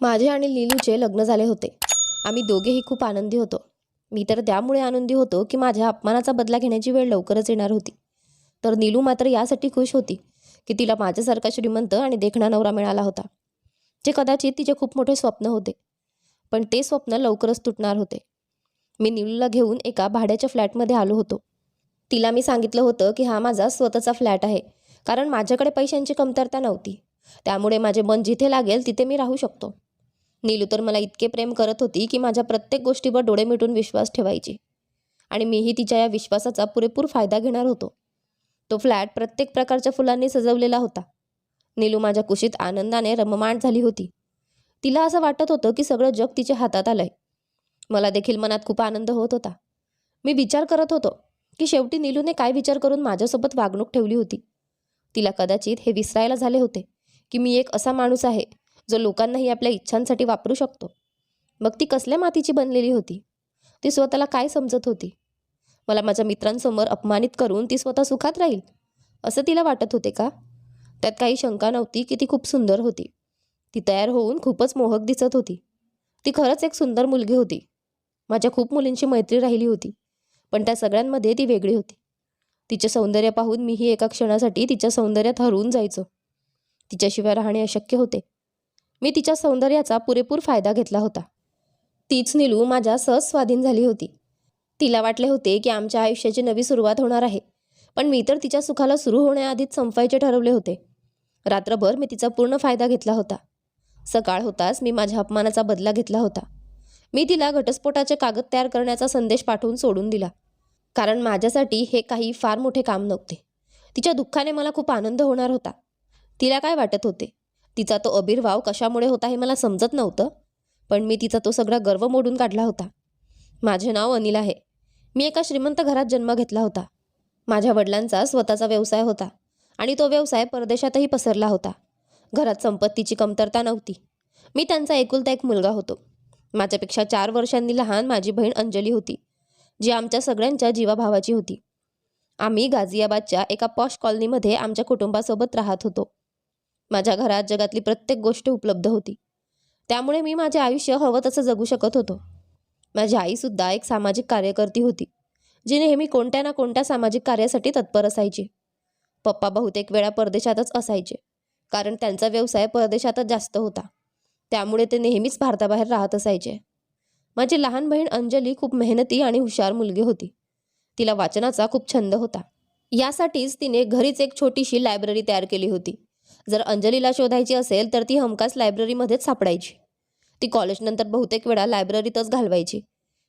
माझे आणि लिलूचे लग्न झाले होते. आम्ही दोघेही खूप आनंदी होतो. मी तर त्यामुळे आनंदी होतो की माझ्या अपमानाचा बदला घेण्याची वेळ लवकरच येणार होती. तर नीलू मात्र यासाठी खुश होती की तिला माझ्यासारखा श्रीमंत आणि देखणा नवरा मिळाला होता. जे कदाचित तिचे खूप मोठे स्वप्न होते. पण ते स्वप्न लवकरच तुटणार होते. मी नीलूला घेऊन एका भाड्याच्या फ्लॅटमध्ये आलो होतो. तिला मी सांगितलं होतं की हा माझा स्वतःचा फ्लॅट आहे कारण माझ्याकडे पैशांची कमतरता नव्हती. त्यामुळे माझे मन जिथे लागेल तिथे मी राहू शकतो. नीलू तर मला इतके प्रेम करत होती की माझ्या प्रत्येक गोष्टीवर डोळे मिटून विश्वास ठेवायची. आणि मीही तिच्या या विश्वासाचा पुरेपूर फायदा घेणार होतो. तो फ्लॅट प्रत्येक प्रकारच्या फुलांनी सजवलेला होता. नीलू माझ्या कुशीत आनंदाने रममाण झाली होती. तिला असं वाटत होतं की सगळं जग तिच्या हातात आलंय. मला देखील मनात खूप आनंद होत होता. मी विचार करत होतो की शेवटी नीलूने काय विचार करून माझ्यासोबत वागणूक ठेवली होती. तिला कदाचित हे विसरायला झाले होते की मी एक असा माणूस आहे जो लोकांनाही आपल्या इच्छांसाठी वापरू शकतो. मग ती कसल्या मातीची बनलेली होती? ती स्वतःला काय समजत होती? मला माझ्या मित्रांसमोर अपमानित करून ती स्वतः सुखात राहील असं तिला वाटत होते का? त्यात काही शंका नव्हती की ती खूप सुंदर होती. ती तयार होऊन खूपच मोहक दिसत होती. ती खरंच एक सुंदर मुलगी होती. माझ्या खूप मुलींची मैत्री राहिली होती पण त्या सगळ्यांमध्ये ती वेगळी होती. तिचे सौंदर्य पाहून मीही एका क्षणासाठी तिच्या सौंदर्यात हरवून जायचो. तिच्याशिवाय राहणे अशक्य होते. मी तिच्या सौंदर्याचा पुरेपूर फायदा घेतला होता. तीच नीलू माझ्या सहज स्वाधीन झाली होती. तिला वाटले होते की आमच्या आयुष्याची नवी सुरुवात होणार आहे पण मी तर तिच्या सुखाला सुरू होण्याआधीच संपायचे ठरवले होते. रात्रभर मी तिचा पूर्ण फायदा घेतला होता. सकाळ होताच मी माझ्या अपमानाचा बदला घेतला होता. मी तिला घटस्फोटाचे कागद तयार करण्याचा संदेश पाठवून सोडून दिला कारण माझ्यासाठी हे काही फार मोठे काम नव्हते. तिच्या दुःखाने मला खूप आनंद होणार होता. तिला काय वाटत होते? तिचा तो अबिर्भाव कशामुळे होता हे मला समजत नव्हतं पण मी तिचा तो सगळा गर्व मोडून काढला होता. माझे नाव अनिल आहे. मी एका श्रीमंत घरात जन्म घेतला होता. माझ्या वडिलांचा स्वतःचा व्यवसाय होता आणि तो व्यवसाय परदेशातही पसरला होता. घरात संपत्तीची कमतरता नव्हती. मी त्यांचा एकुलता एक मुलगा होतो. माझ्यापेक्षा चार वर्षांनी लहान माझी बहीण अंजली होती जी आमच्या सगळ्यांच्या जीवाभावाची होती. आम्ही गाझियाबादच्या एका पॉश कॉलनीमध्ये आमच्या कुटुंबासोबत राहत होतो. माझ्या घरात जगातली प्रत्येक गोष्ट उपलब्ध होती. त्यामुळे मी माझे आयुष्य हवं तसं जगू शकत होतो. माझी आईसुद्धा एक सामाजिक कार्यकर्ती होती जी नेहमी कोणत्या ना कोणत्या सामाजिक कार्यासाठी तत्पर असायची. पप्पा बहुतेक वेळा परदेशातच असायचे कारण त्यांचा व्यवसाय परदेशातच जास्त होता. त्यामुळे ते नेहमीच भारताबाहेर राहत असायचे. माझी लहान बहीण अंजली खूप मेहनती आणि हुशार मुलगी होती. तिला वाचनाचा खूप छंद होता. यासाठीच तिने घरीच एक छोटीशी लायब्ररी तयार केली होती. जर अंजलीला शोधायची असेल तर ती हमखास लायब्ररीमध्येच सापडायची. ती कॉलेजनंतर बहुतेक वेळा लायब्ररीतच घालवायची.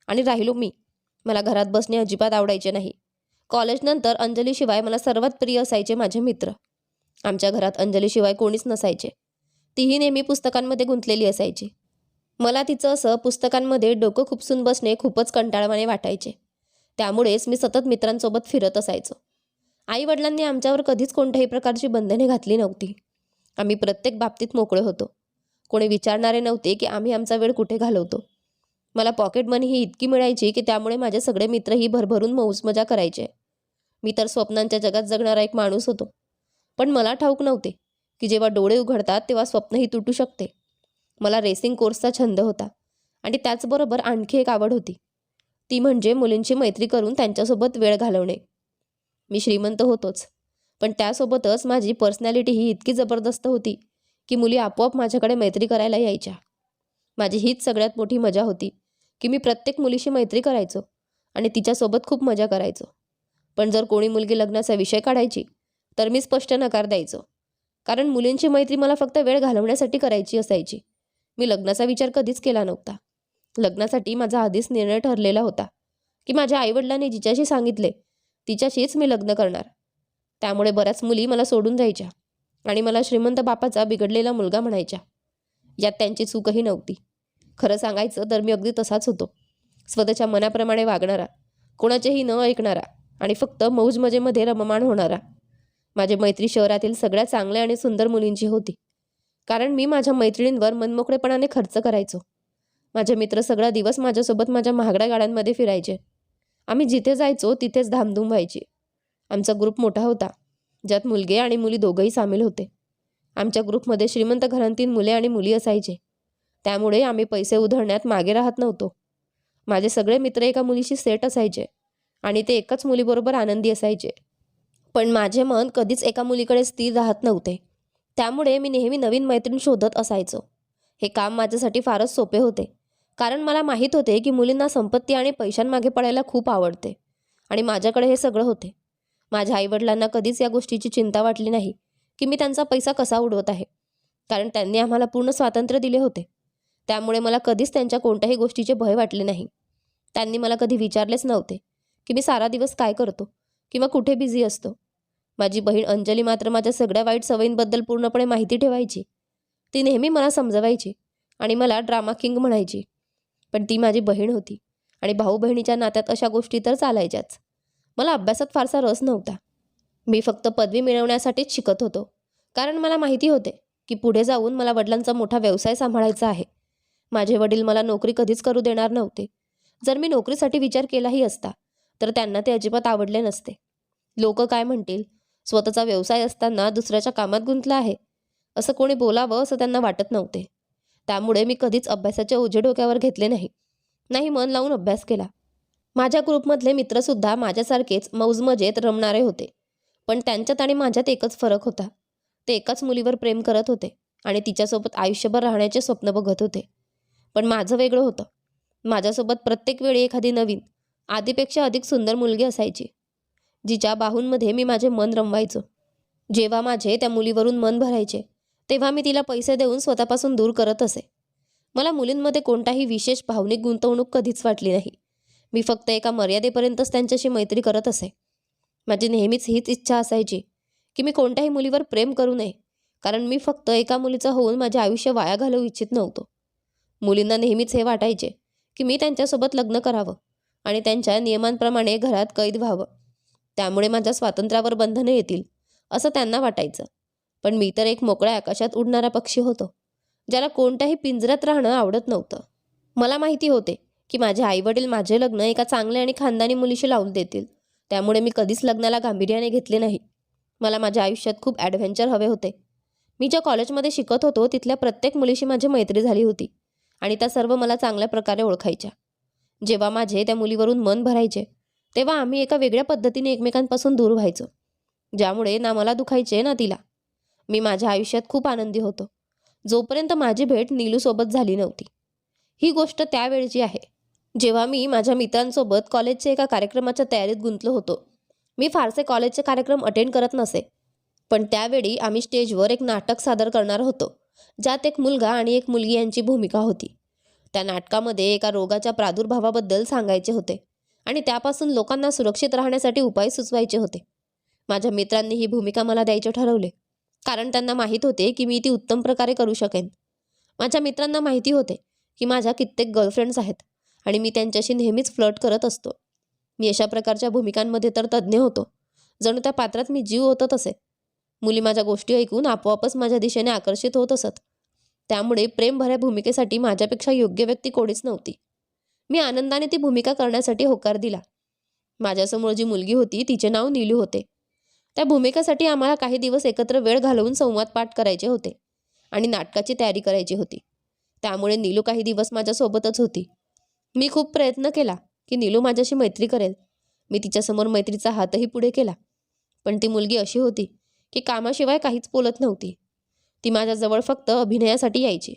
आणि राहिलो मी. मला घरात बसणे अजिबात आवडायचे नाही. कॉलेजनंतर अंजलीशिवाय मला सर्वात प्रिय असायचे माझे मित्र. आमच्या घरात अंजलीशिवाय कोणीच नसायचे. तीही नेहमी पुस्तकांमध्ये गुंतलेली असायची. मला तिचं असं पुस्तकांमध्ये डोकं खुपसून बसणे खूपच कंटाळवाने वाटायचे. त्यामुळेच मी सतत मित्रांसोबत फिरत असायचो. आई वडिलांनी आमच्यावर कधीच कोणत्याही प्रकारची बंधने घातली नव्हती. आम्ही प्रत्येक बाबतीत मोकळे होतो. कोणी विचारणारे नव्हते की आम्ही आमचा वेळ कुठे घालवतो. मला पॉकेट मनी ही इतकी मिळायची की त्यामुळे माझे सगळे मित्रही भरभरून मौज मजा करायचे. मी तर स्वप्नांच्या जगात जगणारा एक माणूस होतो. पण मला ठाऊक नव्हते की जेव्हा डोळे उघडतात तेव्हा स्वप्नही तुटू शकते. मला रेसिंग कोर्सचा छंद होता आणि त्याचबरोबर आणखी एक आवड होती. ती म्हणजे मुलींची मैत्री करून त्यांच्यासोबत वेळ घालवणे. मी श्रीमंत होतोच. पण त्यासोबतच माझी पर्सनॅलिटी ही इतकी जबरदस्त होती की मुली आपोआप माझ्याकडे मैत्री करायला यायच्या. माझी हीच सगळ्यात मोठी मजा होती की मी प्रत्येक मुलीशी मैत्री करायचो आणि तिच्यासोबत खूप मजा करायचो. पण जर कोणी मुलगी लग्नाचा विषय काढायची तर मी स्पष्ट नकार द्यायचो. कारण मुलींची मैत्री मला फक्त वेळ घालवण्यासाठी करायची असायची. मी लग्नाचा विचार कधीच केला नव्हता. लग्नासाठी माझा आधीच निर्णय ठरलेला होता की माझ्या आईवडिलांनी जिच्याशी सांगितले तिच्याशीच मी लग्न करणार. त्यामुळे बऱ्याच मुली मला सोडून जायच्या आणि मला श्रीमंत बापाचा बिघडलेला मुलगा म्हणायच्या. यात त्यांची चूकही नव्हती. खरं सांगायचं तर मी अगदी तसाच होतो. स्वतःच्या मनाप्रमाणे वागणारा कोणाचेही न ऐकणारा आणि फक्त मौज मजेमध्ये रममाण होणारा. माझी मैत्री शहरातील सगळ्या चांगल्या आणि सुंदर मुलींची होती. कारण मी माझ्या मैत्रिणींवर मनमोकळेपणाने खर्च करायचो. माझे मित्र सगळा दिवस माझ्यासोबत माझ्या महागड्या गाड्यांमध्ये फिरायचे. आम्ही जिथे जायचो तिथेच धामधूम व्हायची. आमचा ग्रुप मोठा होता ज्यात मुलगे आणि मुली दोघंही सामील होते. आमच्या ग्रुपमध्ये श्रीमंत घरांतील मुले आणि मुली असायचे. त्यामुळे आम्ही पैसे उधळण्यात मागे राहत नव्हतो. माझे सगळे मित्र एका मुलीशी सेट असायचे आणि ते एकाच मुलीबरोबर आनंदी असायचे. पण माझे मन कधीच एका मुलीकडे स्थिर राहत नव्हते. त्यामुळे मी नेहमी नवीन मैत्रीण शोधत असायचो. हे काम माझ्यासाठी फारच सोपे होते. कारण मला माहीत होते की मुलींना संपत्ती आणि पैशांमागे पडायला खूप आवडते. आणि माझ्याकडे हे सगळं होते. माझ्या आईवडिलांना कधीच या गोष्टीची चिंता वाटली नाही की मी त्यांचा पैसा कसा उडवत आहे. कारण त्यांनी आम्हाला पूर्ण स्वातंत्र्य दिले होते. त्यामुळे मला कधीच त्यांच्या कोणत्याही गोष्टीचे भय वाटले नाही. त्यांनी मला कधी विचारलेच नव्हते की मी सारा दिवस काय करतो किंवा कुठे बिझी असतो. माझी बहीण अंजली मात्र माझ्या सगळ्या वाईट सवयींबद्दल पूर्णपणे माहिती ठेवायची. ती नेहमी मला समजवायची आणि मला ड्रामा किंग म्हणायची. पण ती माझी बहीण होती. आणि भाऊ बहिणीच्या नात्यात अशा गोष्टी तर चालायच्याच. मला अभ्यासात फारसा रस नव्हता. मी फक्त पदवी मिळवण्यासाठीच शिकत होतो. कारण मला माहिती होते की पुढे जाऊन मला वडिलांचा मोठा व्यवसाय सांभाळायचा आहे. माझे वडील मला नोकरी कधीच करू देणार नव्हते. जर मी नोकरीसाठी विचार केलाही असता तर त्यांना ते अजिबात आवडले नसते. लोक काय म्हणतील? स्वतःचा व्यवसाय असताना दुसऱ्याच्या कामात गुंतला आहे. असं कोणी बोलावं असं त्यांना वाटत नव्हते. त्यामुळे मी कधीच अभ्यासाचे ओझे डोक्यावर घेतले नाही. नाही मन लावून अभ्यास केला. माझ्या ग्रुपमधले मित्रसुद्धा माझ्यासारखेच मौजमजेत रमणारे होते. पण त्यांच्यात आणि माझ्यात एकच फरक होता. ते एकाच मुलीवर प्रेम करत होते आणि तिच्यासोबत आयुष्यभर राहण्याचे स्वप्न बघत होते. पण माझं वेगळं होतं. माझ्यासोबत प्रत्येक वेळी एखादी नवीन आधीपेक्षा अधिक सुंदर मुलगी असायची जिच्या बाहूंमध्ये मी माझे मन रमवायचो. जेव्हा माझे त्या मुलीवरून मन भरायचे तेव्हा मी तिला पैसे देऊन स्वतःपासून दूर करत असे. मला मुलींमध्ये कोणताही विशेष भावनिक गुंतवणूक कधीच वाटली नाही. मी फक्त एका मर्यादेपर्यंतच त्यांच्याशी मैत्री करत असे. माझी नेहमीच हीच इच्छा असायची की मी कोणत्याही मुलीवर प्रेम करू नये कारण मी फक्त एका मुलीचं होऊन माझे आयुष्य वाया घालवू इच्छित नव्हतो. मुलींना नेहमीच हे वाटायचे की मी त्यांच्यासोबत लग्न करावं आणि त्यांच्या नियमांप्रमाणे घरात कैद व्हावं. त्यामुळे माझ्या स्वातंत्र्यावर बंधनं येतील असं त्यांना वाटायचं. पण मी तर एक मोकळ्या आकाशात उडणारा पक्षी होतो ज्याला कोणत्याही पिंजऱ्यात राहणं आवडत नव्हतं. मला माहिती होते की माझे आईवडील माझे लग्न एका चांगल्या आणि खानदानी मुलीशी लावून देतील. त्यामुळे मी कधीच लग्नाला गांभीर्याने घेतले नाही. मला माझ्या आयुष्यात खूप ॲडव्हेंचर हवे होते. मी ज्या कॉलेजमध्ये शिकत होतो तिथल्या प्रत्येक मुलीशी माझी मैत्री झाली होती आणि त्या सर्व मला चांगल्या प्रकारे ओळखायच्या. जेव्हा माझे त्या मुलीवरून मन भरायचे तेव्हा आम्ही एका वेगळ्या पद्धतीने एकमेकांपासून दूर व्हायचो ज्यामुळे ना मला दुखायचे ना तिला. मी माझ्या आयुष्यात खूप आनंदी होतो. जोपर्यंत माझी भेट नीलूसोबत झाली नव्हती. ही गोष्ट त्यावेळची आहे. जेव्हा मी माझ्या मित्रांसोबत कॉलेजच्या एका कार्यक्रमाच्या तयारीत गुंतलो होतो. मी फारसे कॉलेजचे कार्यक्रम अटेंड करत नसे. पण त्यावेळी आम्ही स्टेजवर एक नाटक सादर करणार होतो ज्यात एक मुलगा आणि एक मुलगी यांची भूमिका होती. त्या नाटकामध्ये एका रोगाच्या प्रादुर्भावाबद्दल सांगायचे होते आणि त्यापासून लोकांना सुरक्षित राहण्यासाठी उपाय सुचवायचे होते. माझ्या मित्रांनी ही भूमिका मला द्यायचे ठरवले. कारण त्यांना माहीत होते की मी ती उत्तम प्रकारे करू शकेन. माझ्या मित्रांना माहिती होते की माझ्या कित्येक गर्लफ्रेंड्स आहेत आणि मी त्यांच्याशी नेहमीच फ्लर्ट करत असतो. मी अशा प्रकारच्या भूमिकांमध्ये तर तज्ज्ञ होतो. जणू त्या पात्रात मी जीव होतच असे. मुली माझ्या गोष्टी ऐकून आपोआपच माझ्या दिशेने आकर्षित होत असत. त्यामुळे प्रेमभऱ्या भूमिकेसाठी माझ्यापेक्षा योग्य व्यक्ती कोणीच नव्हती. मी आनंदाने ती भूमिका करण्यासाठी होकार दिला. माझ्यासमोर जी मुलगी होती तिचे नाव नीलू होते. त्या भूमिकेसाठी आम्हाला काही दिवस एकत्र वेळ घालवून संवाद पाठ करायचे होते आणि नाटकाची तयारी करायची होती. त्यामुळे नीलू काही दिवस माझ्यासोबतच होती. मी खूप प्रयत्न केला की नीलू माझ्याशी मैत्री करेल. मी तिच्यासमोर मैत्रीचा हातही पुढे केला. पण ती मुलगी अशी होती की कामाशिवाय काहीच बोलत नव्हती. ती माझ्याजवळ फक्त अभिनयासाठी यायची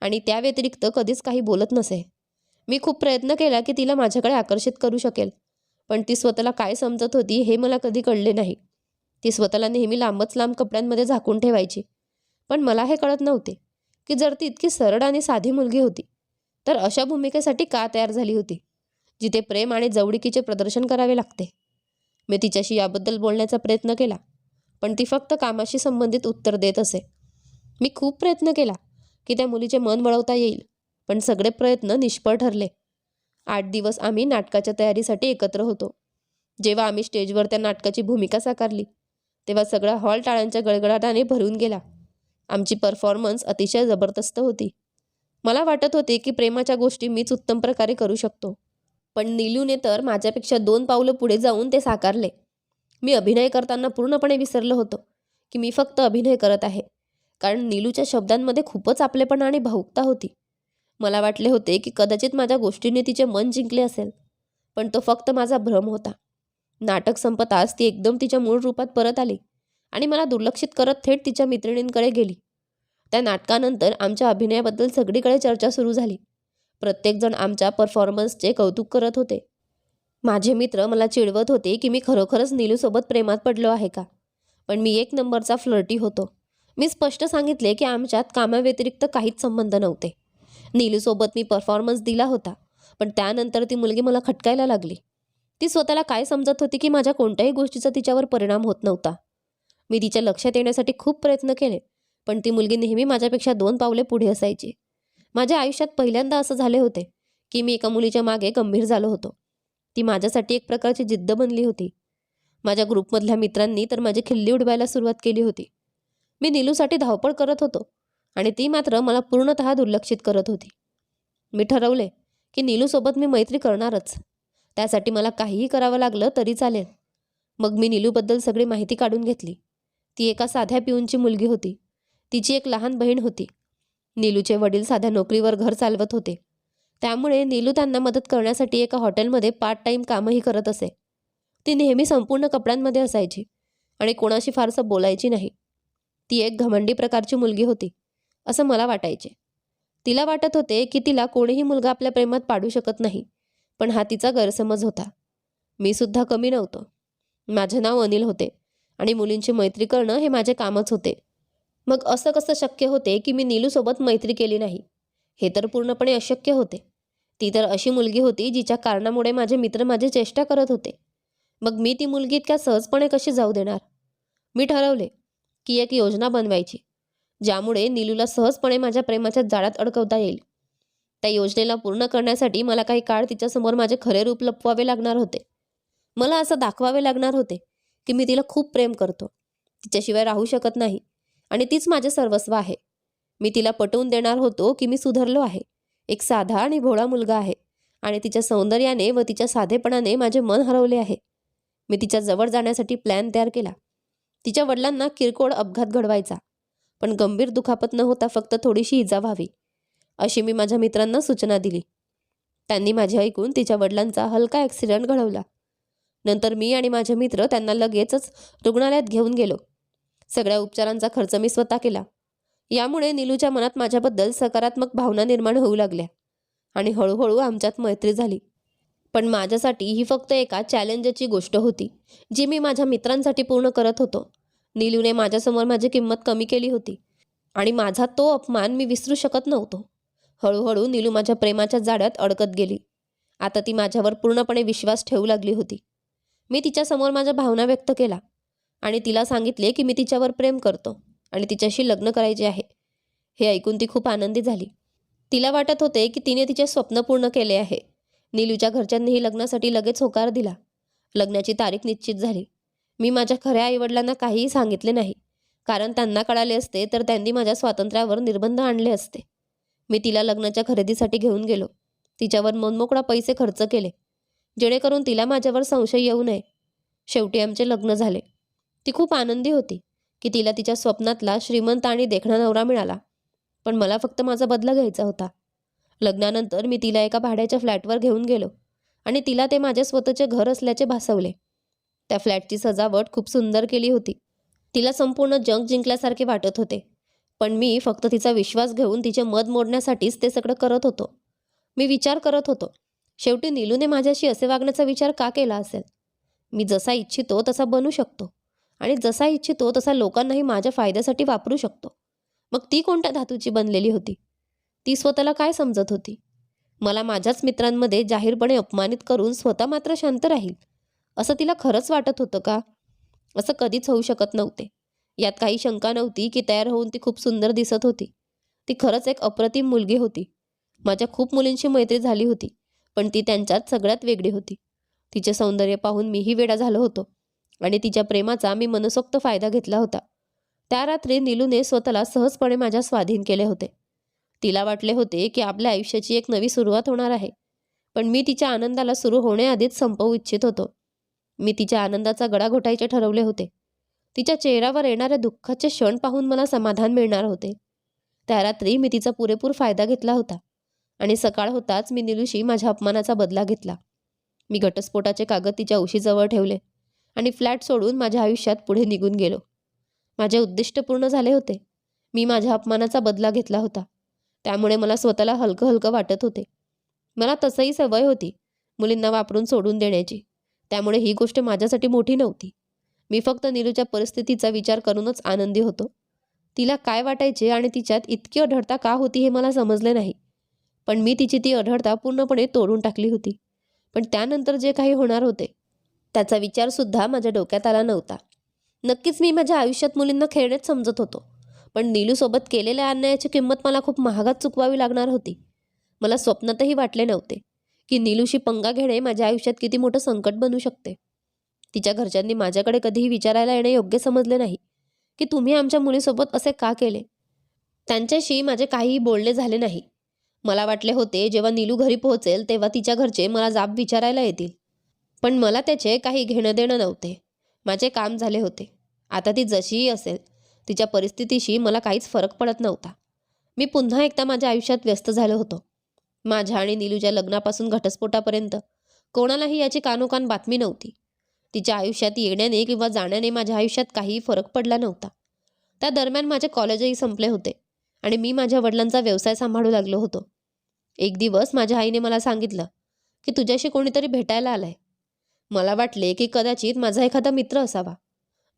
आणि त्या व्यतिरिक्त कधीच काही बोलत नसे. मी खूप प्रयत्न केला की तिला माझ्याकडे आकर्षित करू शकेल. पण ती स्वतःला काय समजत होती हे मला कधी कळले नाही. ती स्वतःला नेहमी लांबच लांब कपड्यांमध्ये झाकून ठेवायची. पण मला हे कळत नव्हते की जर ती इतकी सरळ आणि साधी मुलगी होती तर अशा भूमिकेसाठी का तयार झाली होती जिथे प्रेम आणि जवळिकीचे प्रदर्शन करावे लागते? मी तिच्याशी याबद्दल बोलण्याचा प्रयत्न केला पण ती फक्त कामाशी संबंधित उत्तर देत असे. मी खूप प्रयत्न केला की त्या मुलीचे मन वळवता येईल पण सगळे प्रयत्न निष्फळ ठरले. आठ दिवस आम्ही नाटकाच्या तयारीसाठी एकत्र होतो. जेव्हा आम्ही स्टेजवर त्या नाटकाची भूमिका साकारली तेव्हा सगळा हॉल टाळ्यांच्या गडगडाटाने भरून गेला. आमची परफॉर्मन्स अतिशय जबरदस्त होती. मला वाटत होते की प्रेमाच्या गोष्टी मीच उत्तम प्रकारे करू शकतो. पण नीलूने तर माझ्यापेक्षा दोन पावलं पुढे जाऊन ते साकारले. मी अभिनय करताना पूर्णपणे विसरलो होतो की मी फक्त अभिनय करत आहे. कारण नीलूच्या शब्दांमध्ये खूपच आपलेपणा आणि भावुकता होती. मला वाटले होते की कदाचित माझ्या गोष्टींनी तिचे मन जिंकले असेल. पण तो फक्त माझा भ्रम होता. नाटक संपताच ती एकदम तिच्या मूळ रूपात परत आली आणि मला दुर्लक्षित करत थेट तिच्या मैत्रिणींकडे गेली. त्या नाटकानंतर आमच्या अभिनयाबद्दल सगळीकडे चर्चा सुरू झाली. प्रत्येकजण आमच्या परफॉर्मन्सचे कौतुक करत होते. माझे मित्र मला चिडवत होते की मी खरोखरच नीलूसोबत प्रेमात पडलो आहे का? पण मी एक नंबरचा फ्लर्टी होतो. मी स्पष्ट सांगितले की आमच्यात कामाव्यतिरिक्त काहीच संबंध नव्हते. नीलूसोबत मी परफॉर्मन्स दिला होता पण त्यानंतर ती मुलगी मला खटकायला लागली. ती स्वतःला काय समजत होती की माझ्या कोणत्याही गोष्टीचा तिच्यावर परिणाम होत नव्हता. मी तिच्या लक्षात येण्यासाठी खूप प्रयत्न केले पण ती मुलगी नेहमी माझ्यापेक्षा दोन पावले पुढे असायची. माझ्या आयुष्यात पहिल्यांदा असं झाले होते की मी एका मुलीच्या मागे गंभीर झालो होतो. ती माझ्यासाठी एक प्रकारची जिद्द बनली होती. माझ्या ग्रुपमधल्या मित्रांनी तर माझी खिल्ली उडवायला सुरुवात केली होती. मी नीलूसाठी धावपळ करत होतो आणि ती मात्र मला पूर्णतः दुर्लक्षित करत होती. मी ठरवले की नीलूसोबत मी मैत्री करणारच. त्यासाठी मला काहीही करावं लागलं तरी चालेल. मग मी नीलूबद्दल सगळी माहिती काढून घेतली. ती एका साध्या पिऊनची मुलगी होती. तिची एक लहान बहीण होती. नीलूचे वडील साध्या नोकरीवर घर चालवत होते. त्यामुळे नीलू त्यांना मदत करण्यासाठी एका हॉटेलमध्ये पार्ट टाईम कामही करत असे. ती नेहमी संपूर्ण कपड्यांमध्ये असायची आणि कोणाशी फारसं बोलायची नाही. ती एक घमंडी प्रकारची मुलगी होती असं मला वाटायचे. तिला वाटत होते की तिला कोणीही मुलगा आपल्या प्रेमात पाडू शकत नाही. पण हा तिचा गैरसमज होता. मी सुद्धा कमी नव्हतो. माझे नाव अनिल होते आणि मुलींची मैत्री करणं हे माझे कामच होते. मग असं कसं शक्य होते की मी नीलूसोबत मैत्री केली नाही? हे तर पूर्णपणे अशक्य होते. ती तर अशी मुलगी होती जिच्या कारणामुळे माझे मित्र माझी चेष्टा करत होते. मग मी ती मुलगी इतक्या सहजपणे कशी जाऊ देणार? मी ठरवले की एक योजना बनवायची ज्यामुळे नीलूला सहजपणे माझ्या प्रेमाच्या जाळ्यात अडकवता येईल. त्या योजनेला पूर्ण करण्यासाठी मला काही काळ तिच्यासमोर माझे खरे रूप लपवावे लागणार होते. मला असं दाखवावे लागणार होते की मी तिला खूप प्रेम करतो. तिच्याशिवाय राहू शकत नाही आणि तीच माझे सर्वस्व आहे. मी तिला पटवून देणार होतो की मी सुधारलो आहे. एक साधा आणि भोळा मुलगा आहे आणि तिच्या सौंदर्याने व तिच्या साधेपणाने माझे मन हरवले आहे. मी तिच्या जवळ जाण्यासाठी प्लॅन तयार केला. तिच्या वडिलांना किरकोळ अपघात घडवायचा. पण गंभीर दुखापत न होता फक्त थोडीशी इजा व्हावी. अशी मी माझ्या मित्रांना सूचना दिली. त्यांनी माझे ऐकून तिच्या वडिलांचा हलका ॲक्सिडेंट घडवला. नंतर मी आणि माझे मित्र त्यांना लगेचच रुग्णालयात घेऊन गेलो. सगळ्या उपचारांचा खर्च मी स्वतः केला. यामुळे नीलूच्या मनात माझ्याबद्दल सकारात्मक भावना निर्माण होऊ लागल्या आणि हळूहळू आमच्यात मैत्री झाली. पण माझ्यासाठी ही फक्त एका चॅलेंजची गोष्ट होती जी मी माझ्या मित्रांसाठी पूर्ण करत होतो. नीलूने माझ्यासमोर माझी किंमत कमी केली होती आणि माझा तो अपमान मी विसरू शकत नव्हतो. हळूहळू नीलू माझ्या प्रेमाच्या जाड्यात अडकत गेली. आता ती माझ्यावर पूर्णपणे विश्वास ठेवू लागली होती. मी तिच्यासमोर माझ्या भावना व्यक्त केला आणि तिला सांगितले की मी तिच्यावर प्रेम करतो आणि तिच्याशी लग्न करायचे आहे. हे ऐकून ती खूप आनंदी झाली. तिला वाटत होते की तिने तिचे स्वप्न पूर्ण केले आहे. नीलूच्या घरच्यांनीही लग्नासाठी लगेच होकार दिला. लग्नाची तारीख निश्चित झाली. मी माझ्या खऱ्या आईवडिलांना काहीही सांगितले नाही. कारण त्यांना कळाले असते तर त्यांनी माझ्या स्वातंत्र्यावर निर्बंध आणले असते. मी तिला लग्नाच्या खरेदीसाठी घेऊन गेलो. तिच्यावर मनमोकळा पैसे खर्च केले. जेणेकरून तिला माझ्यावर संशय येऊ नये. शेवटी आमचे लग्न झाले. ती खूप आनंदी होती की तिला तिच्या स्वप्नातला श्रीमंत आणि देखणा नवरा मिळाला. पण मला फक्त माझा बदला घ्यायचा होता. लग्नानंतर मी तिला एका भाड्याच्या फ्लॅटवर घेऊन गेलो आणि तिला ते माझ्या स्वतःचे घर असल्याचे भासवले. त्या फ्लॅटची सजावट खूप सुंदर केली होती. तिला संपूर्ण जंग जिंकल्यासारखे वाटत होते. पण मी फक्त तिचा विश्वास घेऊन तिचे मत मोडण्यासाठीच ते सगळं करत होतो. मी विचार करत होतो शेवटी नीलूने माझ्याशी असे वागण्याचा विचार का केला असेल? मी जसा इच्छितो तसा बनू शकतो आणि जसा इच्छितो तसा लोकांनाही माझ्या फायद्यासाठी वापरू शकतो. मग ती कोणत्या धातूची बनलेली होती? ती स्वतःला काय समजत होती? मला माझ्याच मित्रांमध्ये जाहीरपणे अपमानित करून स्वतः मात्र शांत राहील असं तिला खरंच वाटत होतं का? असं कधीच होऊ शकत नव्हते. यात काही शंका नव्हती की तयार होऊन ती खूप सुंदर दिसत होती. ती खरंच एक अप्रतिम मुलगी होती. माझ्या खूप मुलींशी मैत्री झाली होती पण ती त्यांच्यात सगळ्यात वेगळी होती. तिचे सौंदर्य पाहून मीही वेडा झालो होतो आणि तिच्या प्रेमाचा मी मनसोक्त फायदा घेतला होता. त्या रात्री नीलूने स्वतःला सहजपणे माझ्या स्वाधीन केले होते. तिला वाटले होते की आपल्या आयुष्याची एक नवी सुरुवात होणार आहे पण मी तिच्या आनंदाला सुरू होण्याआधीच संपवू इच्छित होतो. मी तिच्या आनंदाचा गडा घोटायचे ठरवले होते. तिच्या चेहऱ्यावर येणाऱ्या दुःखाचे क्षण पाहून मला समाधान मिळणार होते. त्या रात्री मी तिचा पुरेपूर फायदा घेतला होता आणि सकाळ होताच मी निलूशी माझ्या अपमानाचा बदला घेतला. मी घटस्फोटाचे कागद तिच्या उशीजवळ ठेवले आणि फ्लॅट सोडून माझ्या आयुष्यात पुढे निघून गेलो. माझे उद्दिष्ट पूर्ण झाले होते. मी माझ्या अपमानाचा बदला घेतला होता. त्यामुळे मला स्वतःला हलकं हलकं वाटत होते. मला तसंही सवय होती मुलींना वापरून सोडून देण्याची. त्यामुळे ही गोष्ट माझ्यासाठी मोठी नव्हती. मी फक्त नीलूच्या परिस्थितीचा विचार करूनच आनंदी होतो. तिला काय वाटायचे आणि तिच्यात इतकी अढळता का होती हे मला समजले नाही. पण मी तिची ती अढळता पूर्णपणे तोडून टाकली होती. पण त्यानंतर जे काही होणार होते त्याचा विचारसुद्धा माझ्या डोक्यात आला नव्हता. नक्कीच मी माझ्या आयुष्यात मुलींना खेळणेच समजत होतो. पण नीलूसोबत केलेल्या अन्यायाची किंमत मला खूप महागात चुकवावी लागणार होती. मला स्वप्नातही वाटले नव्हते की नीलूशी पंगा घेणे माझ्या आयुष्यात किती मोठं संकट बनू शकते. तिच्या घरच्यांनी माझ्याकडे कधीही विचारायला येणे योग्य समजले नाही. की तुम्ही आमच्या मुलीसोबत असे का केले? त्यांच्याशी माझे काहीही बोलणे झाले नाही. मला वाटले होते जेव्हा नीलू घरी पोहोचेल तेव्हा तिच्या घरचे मला जाब विचारायला येतील. पण मला त्याचे काही घेणं देणं नव्हते. माझे काम झाले होते. आता ती जशीही असेल तिच्या परिस्थितीशी मला काहीच फरक पडत नव्हता. मी पुन्हा एकदा माझ्या आयुष्यात व्यस्त झालो होतो. माझ्या आणि नीलूच्या लग्नापासून घटस्फोटापर्यंत कोणालाही याची कानोकान बातमी नव्हती. तिच्या आयुष्यात येण्याने किंवा जाण्याने माझ्या आयुष्यात काहीही फरक पडला नव्हता. त्या दरम्यान माझे कॉलेजही संपले होते आणि मी माझ्या वडिलांचा व्यवसाय सांभाळू लागलो होतो. एक दिवस माझ्या आईने मला सांगितलं की तुझ्याशी कोणीतरी भेटायला आलाय. मला वाटले की कदाचित माझा एखादा मित्र असावा.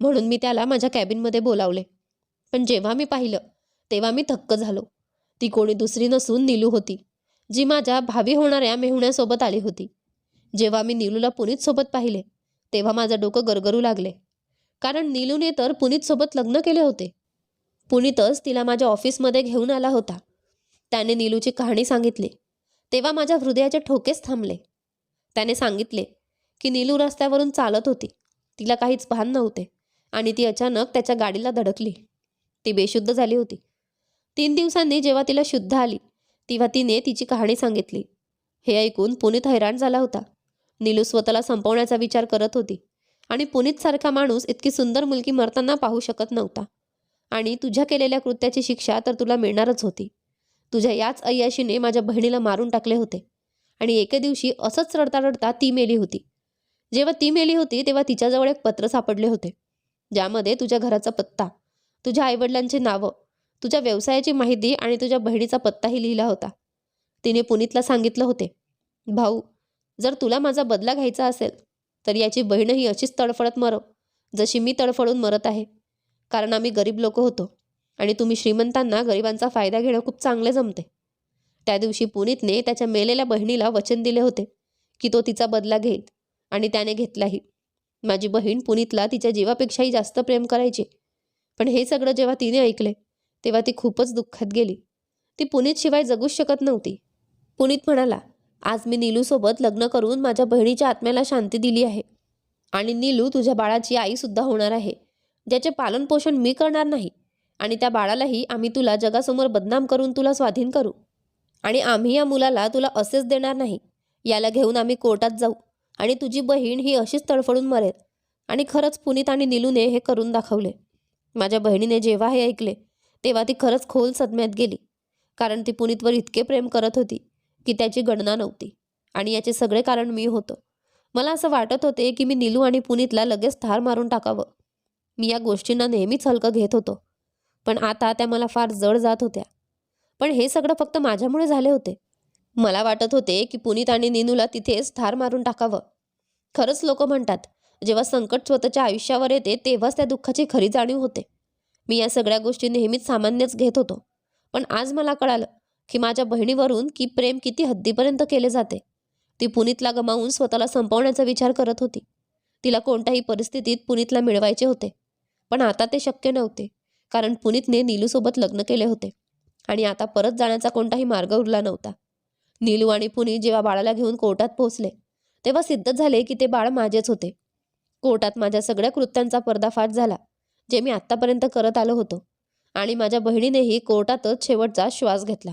म्हणून मी त्याला माझ्या कॅबिनमध्ये बोलावले. पण जेव्हा मी पाहिलं तेव्हा मी थक्क झालो. ती कोणी दुसरी नसून नीलू होती जी माझ्या भावी होणाऱ्या मेहुण्यासोबत आली होती. जेव्हा मी नीलूला पुनीतसोबत पाहिले तेव्हा माझं डोकं गरगरू लागले. कारण नीलूने तर पुनीतसोबत लग्न केले होते. पुनीतच तिला माझ्या ऑफिसमध्ये घेऊन आला होता. त्याने नीलूची कहाणी सांगितली. तेव्हा माझ्या हृदयाचे ठोकेच थांबले. त्याने सांगितले की नीलू रस्त्यावरून चालत होती. तिला काहीच भान नव्हते आणि ती अचानक त्याच्या गाडीला धडकली. ती बेशुद्ध झाली होती. तीन दिवसांनी जेव्हा तिला शुद्ध आली तेव्हा तिने तिची कहाणी सांगितली. हे ऐकून पुनीत हैराण झाला होता. नीलू स्वतःला संपवण्याचा विचार करत होती. आणि पुनीतसारखा माणूस इतकी सुंदर मुलगी मरताना पाहू शकत नव्हता. आणि तुझ्या केलेल्या कृत्याची शिक्षा तर तुला मिळणारच होती. तुझ्या याच अय्याशीने माझ्या बहिणीला मारून टाकले होते. आणि एके दिवशी असंच रडता रडता ती मेली होती. जेव्हा ती मेली होती तेव्हा तिच्याजवळ एक पत्र सापडले होते. ज्यामध्ये तुझ्या घराचा पत्ता तुझ्या आईवडिलांची नावं तुझ्या व्यवसायाची माहिती आणि तुझ्या बहिणीचा पत्ताही लिहिला होता. तिने पुनीतला सांगितलं होते. भाऊ जर तुला माझा बदला घ्यायचा असेल तर याची बहीणही अशीच तडफडत मरो जशी मी तडफडून मरत आहे. कारण आम्ही गरीब लोक होतो आणि तुम्ही श्रीमंतांना गरिबांचा फायदा घेणं खूप चांगले जमते. त्या दिवशी पुनीतने त्याच्या मेलेल्या बहिणीला वचन दिले होते की तो तिचा बदला घेईल आणि त्याने घेतलाही. माझी बहीण पुनीतला तिच्या जीवापेक्षाही जास्त प्रेम करायची. पण हे सगळं जेव्हा तिने ऐकले तेव्हा ती खूपच दुःखात गेली. ती पुनीतशिवाय जगूच शकत नव्हती. पुनीत म्हणाला आज मी नीलूसोबत लग्न करून माझ्या बहिणीच्या आत्म्याला शांती दिली आहे. आणि नीलू तुझ्या बाळाची आईसुद्धा होणार आहे. ज्याचे पालनपोषण मी करणार नाही. आणि त्या बाळालाही आम्ही तुला जगासमोर बदनाम करून तुला स्वाधीन करू. आणि आम्ही या मुलाला तुला असेच देणार नाही. याला घेऊन आम्ही कोर्टात जाऊ. आणि तुझी बहीण ही अशीच तडफडून मरेल. आणि खरंच पुनीत आणि नीलूने हे करून दाखवले. माझ्या बहिणीने जेव्हा हे ऐकले तेव्हा ती खरंच खोल सदम्यात गेली. कारण ती पुनीतवर इतके प्रेम करत होती. की त्याची गणना नव्हती. आणि याचे सगळे कारण मी होतं. मला असं वाटत होते की मी निलू आणि पुनीतला लगेच ठार मारून टाकावं. मी या गोष्टींना नेहमीच हलकं घेत होतो. पण आता त्या मला फार जड जात होत्या. पण हे सगळं फक्त माझ्यामुळे झाले होते. मला वाटत होते की पुनीत आणि निनूला तिथेच ठार मारून टाकावं. खरंच लोक म्हणतात जेव्हा संकट स्वतःच्या आयुष्यावर येते तेव्हाच त्या दुःखाची खरी जाणीव होते. मी या सगळ्या गोष्टी नेहमीच सामान्यच घेत होतो. पण आज मला कळालं की माझ्या बहिणीवरून की प्रेम किती हद्दीपर्यंत केले जाते? ती पुनीतला गमावून स्वतःला संपवण्याचा विचार करत होती. तिला कोणत्याही परिस्थितीत पुनीतला मिळवायचे होते. पण आता ते शक्य नव्हते कारण पुनीतने नीलूसोबत लग्न केले होते आणि आता परत जाण्याचा कोणताही मार्ग उरला नव्हता. नीलू आणि पुनीत जेव्हा बाळाला घेऊन कोर्टात पोहोचले तेव्हा सिद्ध झाले की ते बाळ माझेच होते. कोर्टात माझ्या सगळ्या कृत्यांचा पर्दाफाश झाला जे मी आत्तापर्यंत करत आलो होतो आणि माझ्या बहिणीनेही कोर्टातच शेवटचा श्वास घेतला.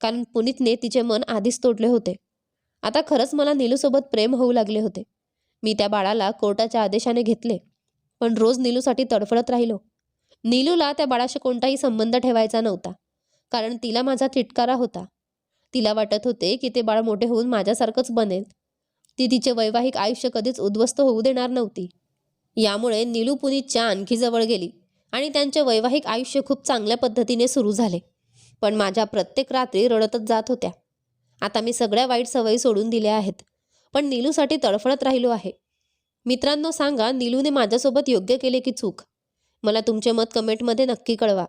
कारण पुनीतने तिचे मन आधीच तोडले होते. आता खरंच मला नीलूसोबत प्रेम होऊ लागले होते. मी त्या बाळाला कोर्टाच्या आदेशाने घेतले पण रोज नीलूसाठी तडफडत राहिलो. नीलूला त्या बाळाशी कोणताही संबंध ठेवायचा नव्हता कारण तिला माझा तिटकारा होता. तिला वाटत होते की ते बाळ मोठे होऊन माझ्यासारखंच बनेल. ती तिचे वैवाहिक आयुष्य कधीच उद्ध्वस्त होऊ देणार नव्हती. यामुळे नीलू पुनीतच्या आणखी जवळ गेली आणि त्यांचे वैवाहिक आयुष्य खूप चांगल्या पद्धतीने सुरू झाले. पण माझ्या प्रत्येक रात्री रडतच जात होत्या. आता मी सगळ्या वाईट सवयी सोडून दिल्या आहेत. पण नीलूसाठी तडफडत राहिलो आहे. मित्रांनो सांगा नीलूने माझ्यासोबत योग्य केले की चूक? मला तुमचे मत कमेंटमध्ये नक्की कळवा.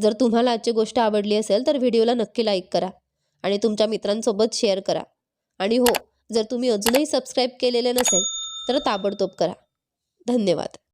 जर तुम्हाला आजची गोष्ट आवडली असेल तर व्हिडिओला नक्की लाईक करा आणि तुमच्या मित्रांसोबत शेअर करा. आणि हो जर तुम्ही अजूनही सबस्क्राईब केलेले नसेल तर ताबडतोब करा. धन्यवाद.